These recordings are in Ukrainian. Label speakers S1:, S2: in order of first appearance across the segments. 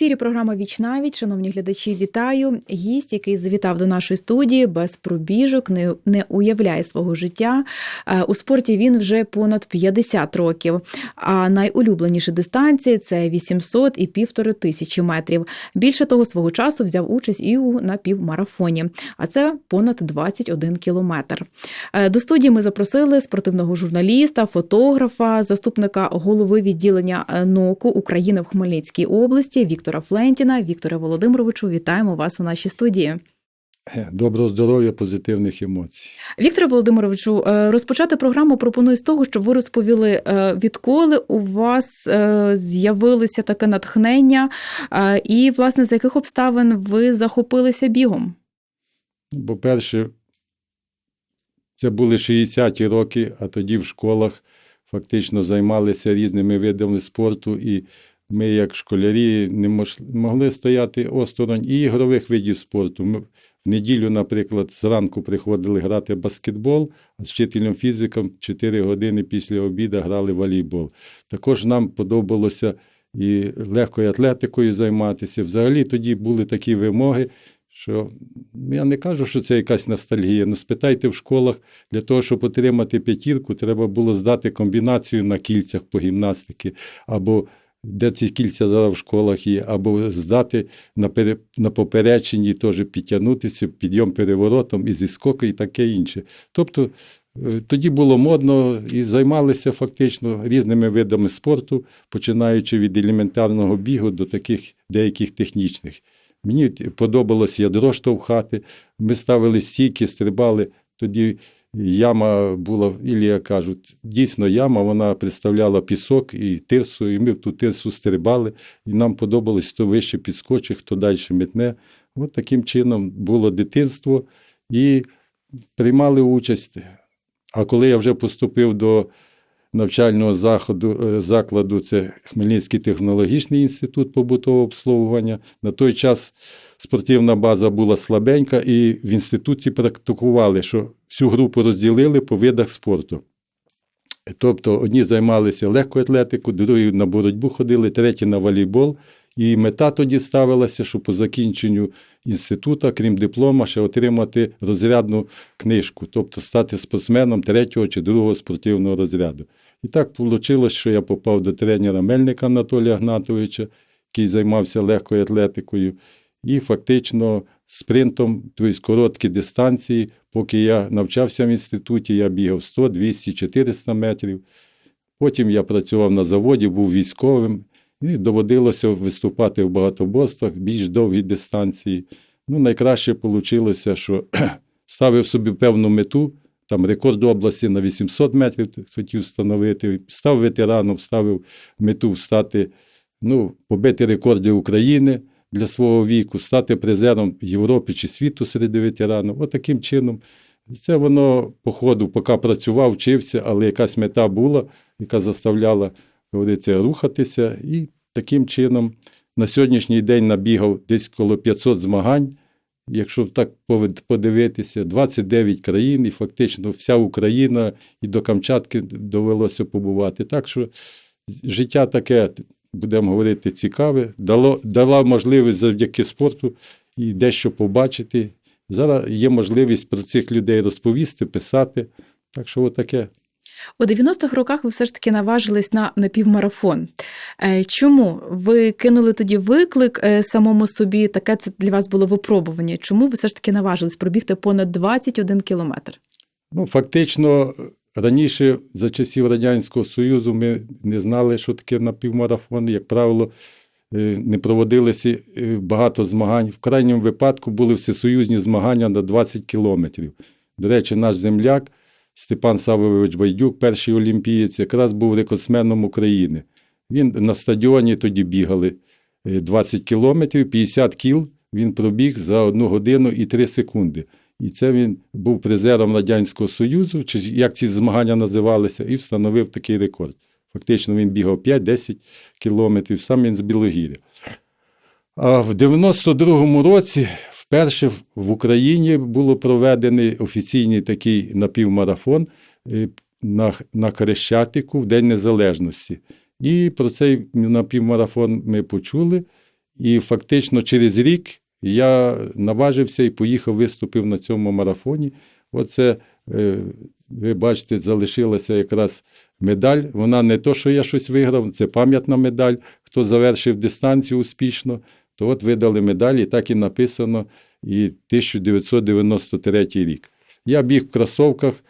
S1: Ефірі програма Віч навіть, шановні глядачі, вітаю. Гість, який завітав до нашої студії без пробіжок, не, не уявляє свого життя. Е, У спорті він вже понад 50 років. А найулюбленіші дистанції це 800 і півтори тисячі метрів. Більше того, свого часу взяв участь і у напівмарафоні, а це понад 21 кілометр. Е, До студії ми запросили спортивного журналіста, фотографа, заступника голови відділення е, НОКу України в Хмельницькій області Віктора Флентіна. Вікторе Володимировичу, вітаємо вас у нашій студії.
S2: Доброго здоров'я, позитивних емоцій.
S1: Вікторе Володимировичу, е, розпочати програму пропоную з того, щоб ви розповіли, е, відколи у вас е, з'явилося таке натхнення, е, і, власне, з яких обставин ви захопилися бігом?
S2: Ну, По-перше, це були 60-ті роки, а тоді в школах фактично займалися різними видами спорту, і ми, як школярі, не могли стояти осторонь і ігрових видів спорту. Ми в неділю, наприклад, зранку приходили грати баскетбол, а з вчителем фізиком 4 години після обіду грали волейбол. Також нам подобалося і легкою атлетикою займатися. Взагалі тоді були такі вимоги, що ну, я не кажу, що це якась ностальгія. Ну, спитайте в школах, для того, щоб отримати п'ятірку, треба було здати комбінацію на кільцях по гімнастики, або де ці кільця зараз в школах є, або здати на, пере, на попереченні, теж підтягнутися, підйом переворотом і зі скоку і таке інше. Тобто е, тоді було модно і займалися фактично різними видами спорту, починаючи від елементарного бігу до таких деяких технічних. Мені подобалось ядро штовхати. Ми ставили стійки, стрибали. Тоді яма була, Ілія кажуть, дійсно яма, вона представляла пісок і тирсу, і ми в ту тирсу стрибали, і нам подобалось, хто вище підскочить, хто далі метне. От таким чином було дитинство і приймали участь. А коли я вже поступив до навчального заходу, е, закладу, це Хмельницький технологічний інститут побутового обслуговування. На той час спортивна база була слабенька, і в інституті практикували, що всю групу розділили по видах спорту. Тобто одні займалися легкою атлетикою, другі на боротьбу ходили, треті на волейбол. І мета тоді ставилася, що по закінченню інституту, крім диплома, ще отримати розрядну книжку, тобто стати спортсменом третього чи другого спортивного розряду. І так вийшло, що я попав до тренера Мельника Анатолія Гнатовича, який займався легкою атлетикою, і фактично спринтом, тобто короткі дистанції, поки я навчався в інституті, я бігав 100, 200, 400 метрів. Потім я працював на заводі, був військовим, і доводилося виступати в багатоборствах, більш довгі дистанції. Ну, найкраще вийшло, що ставив собі певну мету, там рекорд області на 800 метрів хотів встановити, став ветераном, ставив мету стати, ну, побити рекорди України для свого віку, стати призером Європи чи світу серед ветеранів. От таким чином. Це воно по ходу, поки працював, вчився, але якась мета була, яка заставляла говориться, рухатися. І таким чином на сьогоднішній день набігав десь коло 500 змагань. Якщо так подивитися, 29 країн, і фактично вся Україна і до Камчатки довелося побувати. Так що життя таке, будемо говорити, цікаве, дало, дала можливість завдяки спорту і дещо побачити. Зараз є можливість про цих людей розповісти, писати. Так що отаке.
S1: У 90-х роках ви все ж таки наважились на напівмарафон. Е, Чому ви кинули тоді виклик е, самому собі? Таке це для вас було випробування. Чому ви все ж таки наважились пробігти понад 21 кілометр?
S2: Ну, фактично, раніше, за часів Радянського Союзу, ми не знали, що таке напівмарафон. Як правило, е, не проводилося е, багато змагань. В крайньому випадку були всесоюзні змагання на 20 кілометрів. До речі, наш земляк Степан Савович Байдюк, перший олімпієць, якраз був рекордсменом України. Він на стадіоні тоді бігали е, 20 кілометрів, 50 кіл. Він пробіг за 1 годину і 3 секунди. І це він був призером Радянського Союзу, чи як ці змагання називалися, і встановив такий рекорд. Фактично він бігав 5-10 кілометрів, сам він з Білогір'я. А в 92-му році вперше в- Україні було проведений офіційний такий напівмарафон е, на, на Хрещатику в День Незалежності. І про цей напівмарафон ми почули. І фактично через рік я наважився і поїхав, виступив на цьому марафоні. Оце, е, ви бачите, залишилася якраз медаль. Вона не то, що я щось виграв, це пам'ятна медаль. Хто завершив дистанцію успішно, то от видали медаль, і так і написано і 1993 рік. Я біг в кросовках,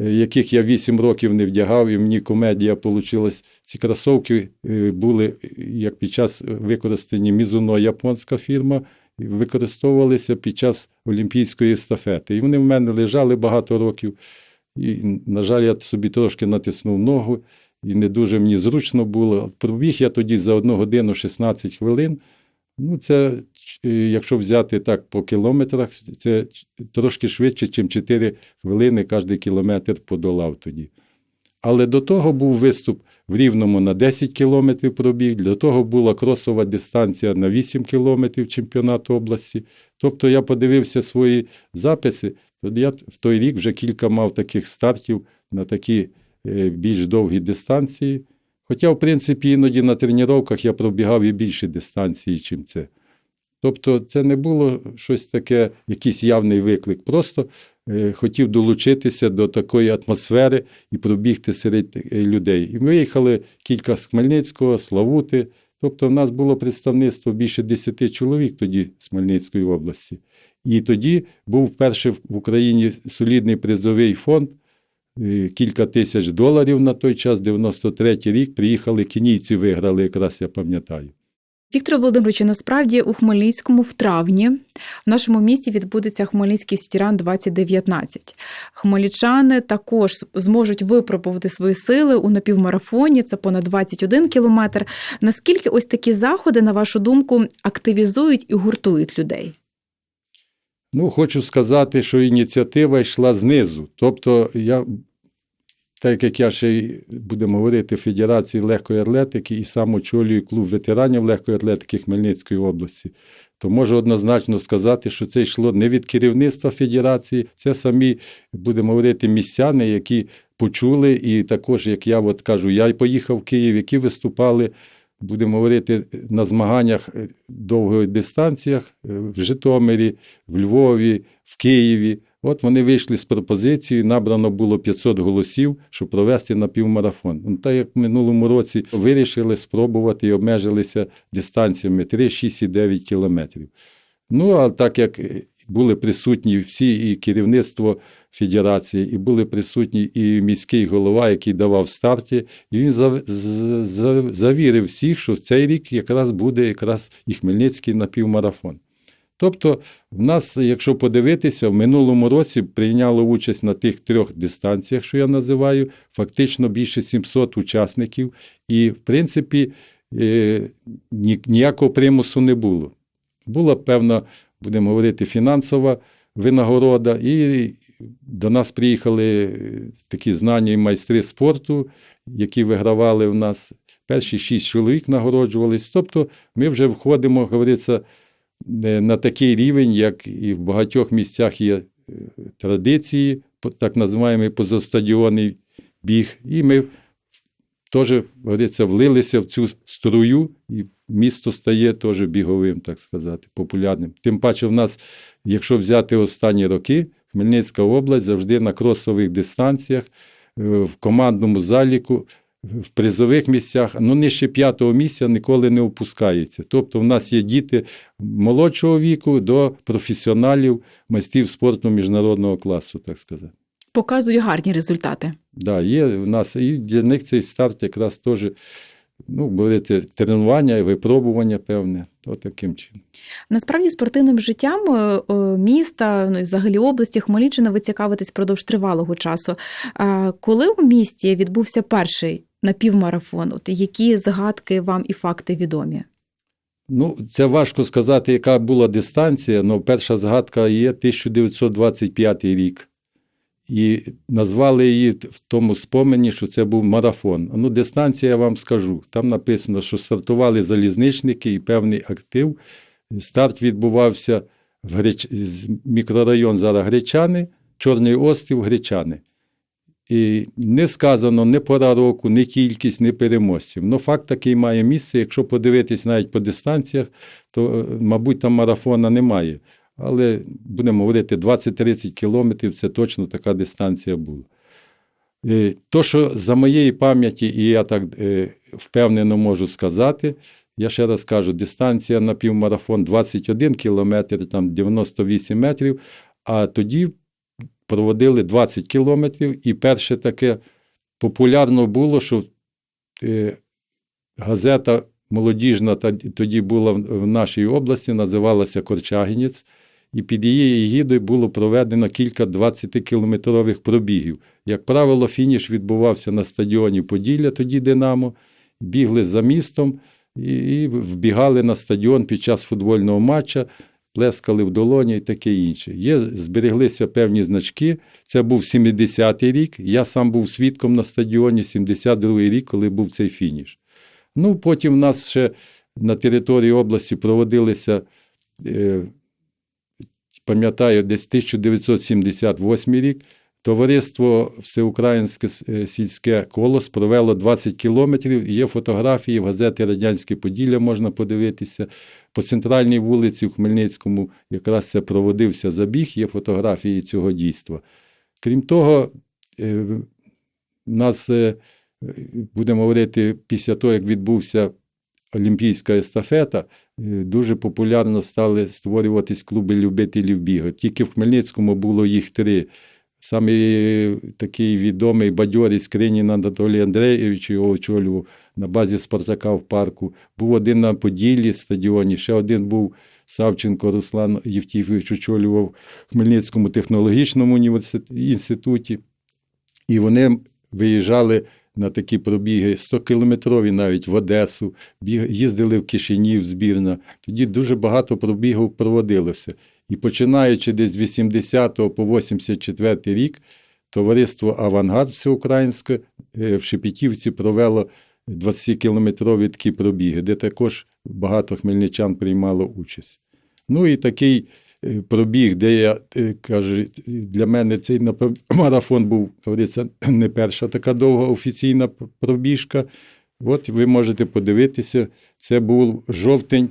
S2: е, яких я 8 років не вдягав, і мені комедія вийшла. Ці кросовки е, були, е, як під час використані Мізуно, японська фірма, використовувалися під час Олімпійської естафети. І вони в мене лежали багато років. І, на жаль, я собі трошки натиснув ногу, і не дуже мені зручно було. Пробіг я тоді за 1 годину 16 хвилин. Ну, це, е, якщо взяти так по кілометрах, це трошки швидше, ніж 4 хвилини кожен кілометр подолав тоді. Але до того був виступ в Рівному на 10 кілометрів пробіг, до того була кросова дистанція на 8 кілометрів чемпіонату області. Тобто я подивився свої записи, тоді я в той рік вже кілька мав таких стартів на такі е, більш довгі дистанції. Хоча, в принципі, іноді на тренуваннях я пробігав і більші дистанції, чим це. Тобто, це не було щось таке, якийсь явний виклик. Просто е, хотів долучитися до такої атмосфери і пробігти серед е, людей. І ми виїхали кілька з Хмельницького, Славути. Тобто, в нас було представництво більше 10 чоловік тоді з Хмельницької області. І тоді був перший в Україні солідний призовий фонд. Е, Кілька тисяч доларів на той час, 93-й рік, приїхали кенійці, виграли, якраз я пам'ятаю.
S1: Віктор Володимирович, насправді у Хмельницькому в травні в нашому місті відбудеться Хмельницький стіран 2019. Хмельничани також зможуть випробувати свої сили у напівмарафоні. Це понад 21 кілометр. Наскільки ось такі заходи, на вашу думку, активізують і гуртують людей?
S2: Ну, хочу сказати, що ініціатива йшла знизу. Тобто, я, так як я ще будемо говорити, Федерації легкої атлетики і сам очолюю клуб ветеранів легкої атлетики Хмельницької області, то можу однозначно сказати, що це йшло не від керівництва Федерації, це самі, будемо говорити, містяни, які почули, і також, як я от кажу, я й поїхав в Київ, які виступали будемо говорити, на змаганнях е, довгих дистанціях е, в Житомирі, в Львові, в Києві. От вони вийшли з пропозицією, набрано було 500 голосів, щоб провести напівмарафон. Ну, так як в минулому році вирішили спробувати і обмежилися дистанціями 3, 6 і 9 кілометрів. Ну, а так як е, були присутні всі і керівництво федерації, і були присутні і міський голова, який давав старті, і він завірив всіх, що в цей рік якраз буде якраз і Хмельницький напівмарафон. Тобто, в нас, якщо подивитися, в минулому році прийняло участь на тих трьох дистанціях, що я називаю, фактично більше 700 учасників, і, в принципі, е, ніякого примусу не було. Була певна, будемо говорити, фінансова винагорода, і до нас приїхали е, такі знані майстри спорту, які вигравали в нас. Перші шість чоловік нагороджувались. Тобто ми вже входимо, говориться, е, на такий рівень, як і в багатьох місцях є е, традиції, так називаємо позастадіонний біг. І ми теж, говориться, влилися в цю струю, і місто стає теж біговим, так сказати, популярним. Тим паче, в нас, якщо взяти останні роки, Хмельницька область завжди на кросових дистанціях, е, в командному заліку, в призових місцях, ну нижче п'ятого місця ніколи не опускається. Тобто, в нас є діти молодшого віку до професіоналів, майстрів спорту міжнародного класу, так сказати.
S1: Показує гарні результати.
S2: Да, є в нас і для них цей старт якраз теж, ну, говорити, тренування і випробування певне, то таким чином.
S1: Насправді спортивним життям е, е, міста, ну і взагалі області Хмельниччини ви цікавитесь впродовж тривалого часу. А Коли у місті відбувся перший напівмарафон, от які згадки вам і факти відомі?
S2: Ну, це важко сказати, яка була дистанція, але перша згадка є 1925 рік. І назвали її в тому спомені, що це був марафон. Ну, дистанція я вам скажу. Там написано, що стартували залізничники і певний актив. Старт відбувався в Греч... мікрорайон зараз Гречани, Чорний острів Гречани. І не сказано ні пора року, ні кількість, ні переможців. Ну, факт такий має місце. Якщо подивитись навіть по дистанціях, то, е, мабуть, там марафона немає. Але будемо говорити, 20-30 кілометрів це точно така дистанція була. Е, То, що за моєї пам'яті, і я так е, впевнено можу сказати, я ще раз кажу, дистанція на півмарафон 21 кілометр, там 98 метрів, а тоді проводили 20 кілометрів, і перше таке популярно було, що е, газета молодіжна тоді була в в нашій області, називалася Корчагінець, і під її егідою було проведено кілька 20-кілометрових пробігів. Як правило, фініш відбувався на стадіоні Поділля, тоді Динамо, бігли за містом і, вбігали на стадіон під час футбольного матча, плескали в долоні і таке інше. Є, збереглися певні значки. Це був 70-й рік. Я сам був свідком на стадіоні 72-й рік, коли був цей фініш. Ну, потім в нас ще на території області проводилися, е, пам'ятаю, десь 1978 рік. Товариство Всеукраїнське е, сільське колос провело 20 кілометрів. Є фотографії в газеті Радянське Поділля можна подивитися. По центральній вулиці в Хмельницькому якраз це проводився забіг, є фотографії цього дійства. Крім того, е, нас, е, будемо говорити, після того, як відбувся Олімпійська естафета, е, дуже популярно стали створюватись клуби любителів бігу. Тільки в Хмельницькому було їх три. Саме такий відомий бадьорий Скринін Анатолій Андрійович його очолював на базі Спартака в парку. Був один на Поділлі стадіоні, ще один був Савченко Руслан Євтіфович очолював в Хмельницькому технологічному інституті. І вони виїжджали на такі пробіги 100-кілометрові навіть в Одесу, їздили в Кишинів збірна. Тоді дуже багато пробігів проводилося. І починаючи десь з 80 по 84 рік, товариство Авангард Всеукраїнське е, в Шепетівці провело 20-кілометрові такі пробіги, де також багато хмельничан приймало участь. Ну і такий пробіг, де я е, кажу, для мене цей марафон був, говориться, не перша така довга офіційна пробіжка. От ви можете подивитися, це був жовтень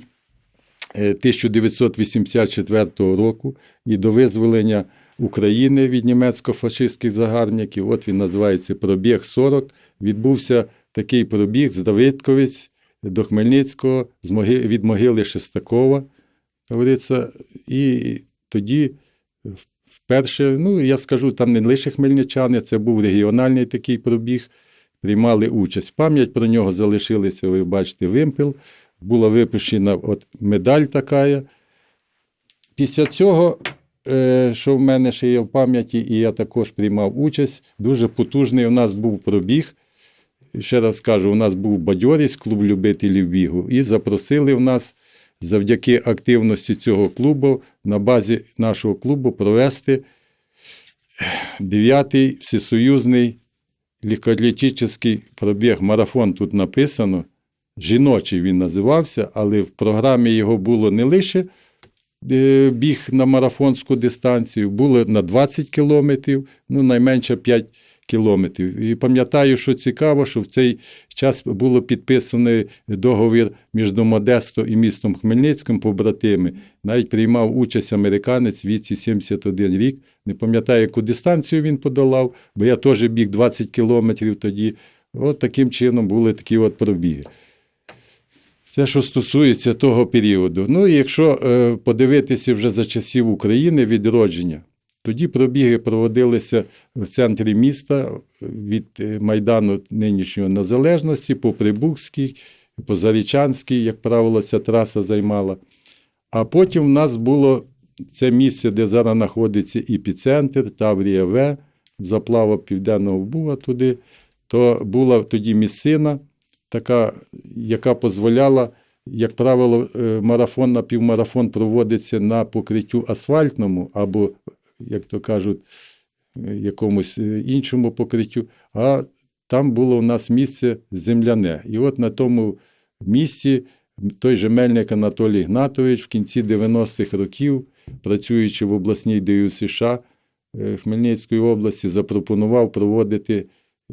S2: е, 1984 року і до визволення України від німецько-фашистських загарбників. От він називається Пробіг 40. Відбувся такий пробіг з Давидковиць до Хмельницького, від могили Шестакова. Говориться, і тоді вперше, ну я скажу, там не лише хмельничани, це був регіональний такий пробіг, приймали участь. Пам'ять про нього залишилися, ви бачите, вимпел. Була випущена от медаль така. Після цього, е, що в мене ще є в пам'яті, і я також приймав участь, дуже потужний у нас був пробіг. Ще раз кажу, у нас був бадьорість, клуб любителів бігу, і запросили в нас завдяки активності цього клубу на базі нашого клубу провести дев'ятий всесоюзний легкоатлетичний пробіг марафон. Тут написано. Жіночий він називався, але в програмі його було не лише е, біг на марафонську дистанцію, було на 20 кілометрів, ну найменше 5 кілометрів. І пам'ятаю, що цікаво, що в цей час було підписаний договір між Модесто і містом Хмельницьким побратими. Навіть приймав участь американець віці 71 рік. Не пам'ятаю, яку дистанцію він подолав, бо я теж біг 20 кілометрів тоді. От таким чином були такі от пробіги. Це, що стосується того періоду. Ну і якщо е, подивитися вже за часів України відродження, тоді пробіги проводилися в центрі міста від е, Майдану нинішньої незалежності по Прибузькій, по Зарічанській, як правило, ця траса займала. А потім в нас було це місце, де зараз знаходиться епіцентр, Таврія В, заплава Південного Буга туди. То була тоді місцина, така, яка дозволяла, як правило, е, марафон на півмарафон проводиться на покриттю асфальтному або, як то кажуть, якомусь е, іншому покриттю. А там було у нас місце земляне. І от на тому місці той же Мельник Анатолій Гнатович в кінці 90-х років, працюючи в обласній ДЮ США, е, Хмельницької області запропонував проводити е,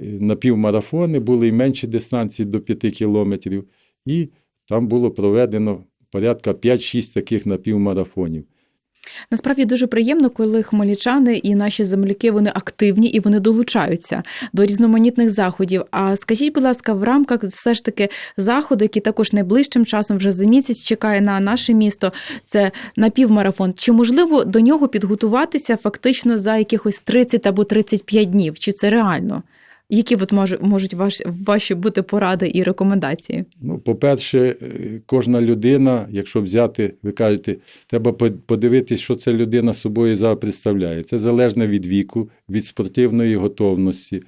S2: напівмарафони, були і менші дистанції до 5 кілометрів, і там було проведено порядка 5-6 таких напівмарафонів.
S1: Насправді дуже приємно, коли хмельничани і наші земляки вони активні і вони долучаються до різноманітних заходів. А скажіть, будь ласка, в рамках все ж таки заходу, який також найближчим часом вже за місяць чекає на наше місто, це напівмарафон. Чи можливо до нього підготуватися фактично за якихось 30 або 35 днів? Чи це реально? Які от мож- можуть ваші, ваші бути поради і рекомендації?
S2: Ну, по-перше, е, кожна людина, якщо взяти, ви кажете, треба по- подивитись, що ця людина собою зараз представляє. Це залежно від віку, від спортивної готовності.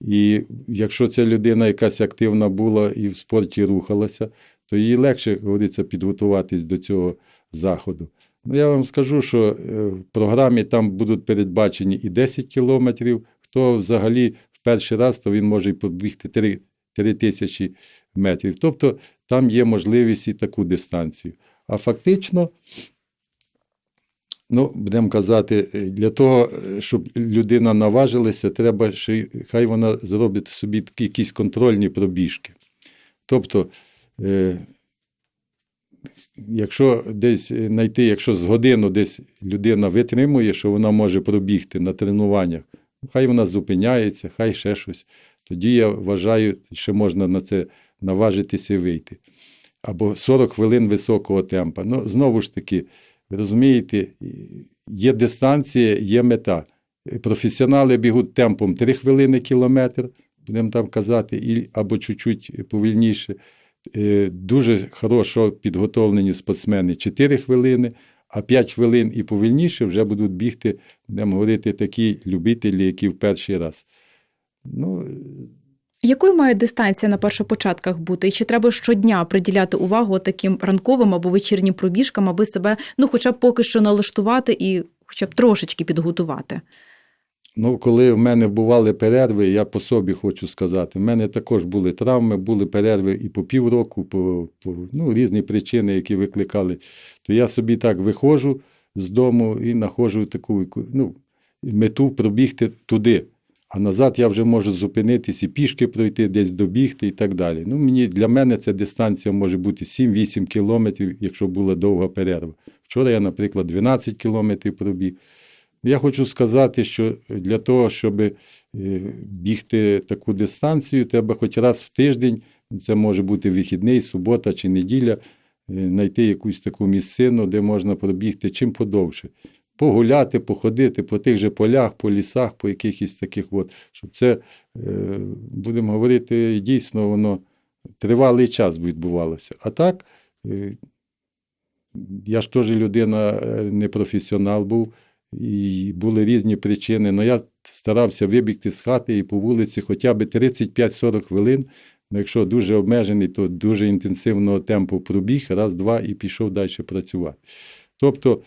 S2: І якщо ця людина якась активна була і в спорті рухалася, то їй легше, говориться, підготуватись до цього заходу. Ну, я вам скажу, що е, в програмі там будуть передбачені і 10 кілометрів. Хто взагалі перший раз, то він може побігти 3, 3 тисячі метрів. Тобто там є можливість і таку дистанцію. А фактично, ну, будемо казати, е, для того, е, щоб людина наважилася, треба, що хай вона зробить собі якісь контрольні пробіжки. Тобто, е, якщо десь е, знайти, якщо з годину десь людина витримує, що вона може пробігти на тренуваннях, хай вона зупиняється, хай ще щось. Тоді я вважаю, що можна на це наважитися і вийти. Або 40 хвилин високого темпа. Ну, знову ж таки, ви розумієте, є дистанція, є мета. Професіонали бігуть темпом 3 хвилини кілометр, будемо там казати, і, або чуть-чуть повільніше. Е, Дуже хорошо підготовлені спортсмени 4 хвилини, а 5 хвилин і повільніше вже будуть бігти, будемо говорити, такі любителі, які в перший раз. Ну,
S1: Якою має дистанція на першопочатках бути? І чи треба щодня приділяти увагу таким ранковим або вечірнім пробіжкам, аби себе, ну, хоча б поки що налаштувати і хоча б трошечки підготувати?
S2: Ну, коли в мене бували перерви, я по собі хочу сказати, в мене також були травми, були перерви і по півроку, по, по ну, різні причини, які викликали. То я собі так виходжу з дому і знаходжу таку ну, мету пробігти туди. А назад я вже можу зупинитись і пішки пройти, десь добігти і так далі. Ну, мені, для мене ця дистанція може бути 7-8 кілометрів, якщо була довга перерва. Вчора я, наприклад, 12 кілометрів пробіг. Я хочу сказати, що для того, щоб е, бігти таку дистанцію, треба хоч раз в тиждень, це може бути вихідний, субота чи неділя, е, знайти якусь таку місцину, де можна пробігти чим подовше. Погуляти, походити по тих же полях, по лісах, по якихось таких, от, щоб це, е, будемо говорити, дійсно воно тривалий час відбувалося. А так, я ж теж людина не професіонал був, і були різні причини. але я старався вибігти з хати і по вулиці хоча б 35-40 хвилин. Ну, якщо дуже обмежений, то дуже інтенсивного темпу пробіг, раз, два і пішов далі працювати. Тобто,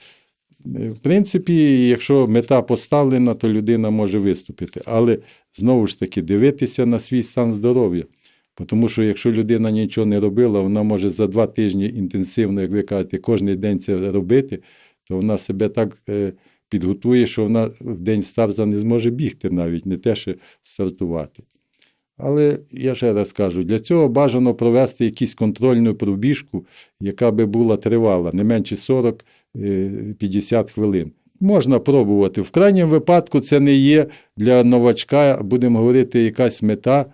S2: е, в принципі, якщо мета поставлена, то людина може виступити. Але знову ж таки дивитися на свій стан здоров'я. Тому що якщо людина нічого не робила, вона може за два тижні інтенсивно, як ви кажете, кожен день це робити, то вона себе так е, підготує, що вона в день старту не зможе бігти навіть, не те, що стартувати. Але я ще раз кажу, для цього бажано провести якусь контрольну пробіжку, яка би була тривала, не менше 40-50 хвилин. Можна пробувати. В крайньому випадку це не є для новачка, будемо говорити, якась мета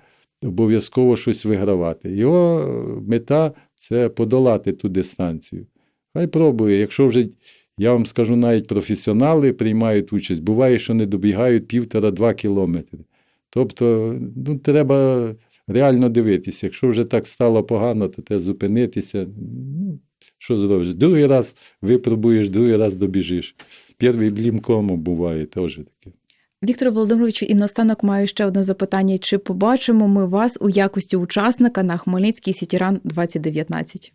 S2: обов'язково щось вигравати. Його е, мета це подолати ту дистанцію. Хай пробує. Якщо вже, я вам скажу, навіть професіонали приймають участь, буває, що не добігають півтора-два кілометри. Тобто, ну, треба реально дивитися. Якщо вже так стало погано, то треба зупинитися. Ну, що зробиш? Другий раз випробуєш, другий раз добіжиш. Перший блімкому буває теж таке.
S1: Віктор Володимирович, і наостанок маю ще одне запитання: чи побачимо ми вас у якості учасника на Хмельницький Сітіран 2019?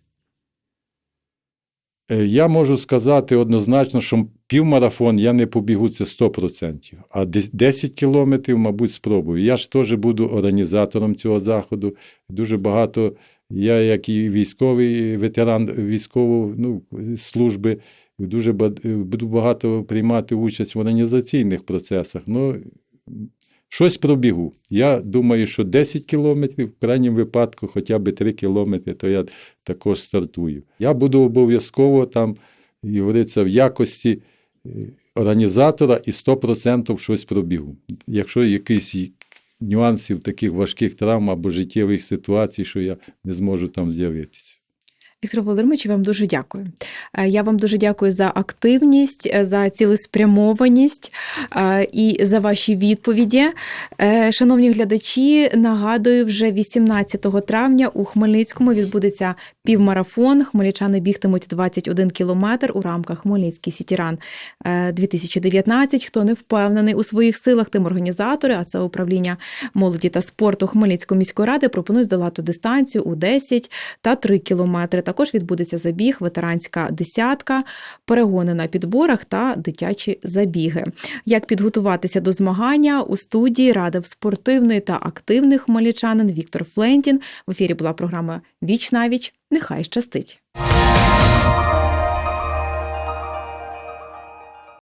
S2: Е, Я можу сказати однозначно, що півмарафон я не побігу це 100%, а дес- 10 кілометрів, мабуть, спробую. Я ж теж буду організатором цього заходу. Дуже багато, я, як і військовий ветеран військової ну, служби, дуже буду багато приймати участь в організаційних процесах. Ну, щось пробігу. Я думаю, що 10 кілометрів, в крайньому випадку, хоча б 3 кілометри, то я також стартую. Я буду обов'язково там, і говориться, в якості е, організатора і 100% щось пробігу. Якщо якісь нюансів таких важких травм або життєвих ситуацій, що я не зможу там з'явитися.
S1: Віктор Володимирович, вам дуже дякую. Е, Я вам дуже дякую за активність, е, за цілеспрямованість е, і за ваші відповіді. Шановні глядачі, нагадую, вже 18 травня у Хмельницькому відбудеться півмарафон. Хмельничани бігтимуть 21 кілометр у рамках Хмельницький Сітіран е, 2019. Хто не впевнений у своїх силах, тим організатори, а це управління молоді та спорту Хмельницької міської ради, пропонують здолати дистанцію у 10 та 3 кілометри. Також відбудеться забіг, ветеранська десятка, перегони на підборах та дитячі забіги. Як підготуватися до змагання у студії радив спортивний та активний хмельничанин Віктор Флентін. В ефірі була програма Віч на віч. Нехай щастить.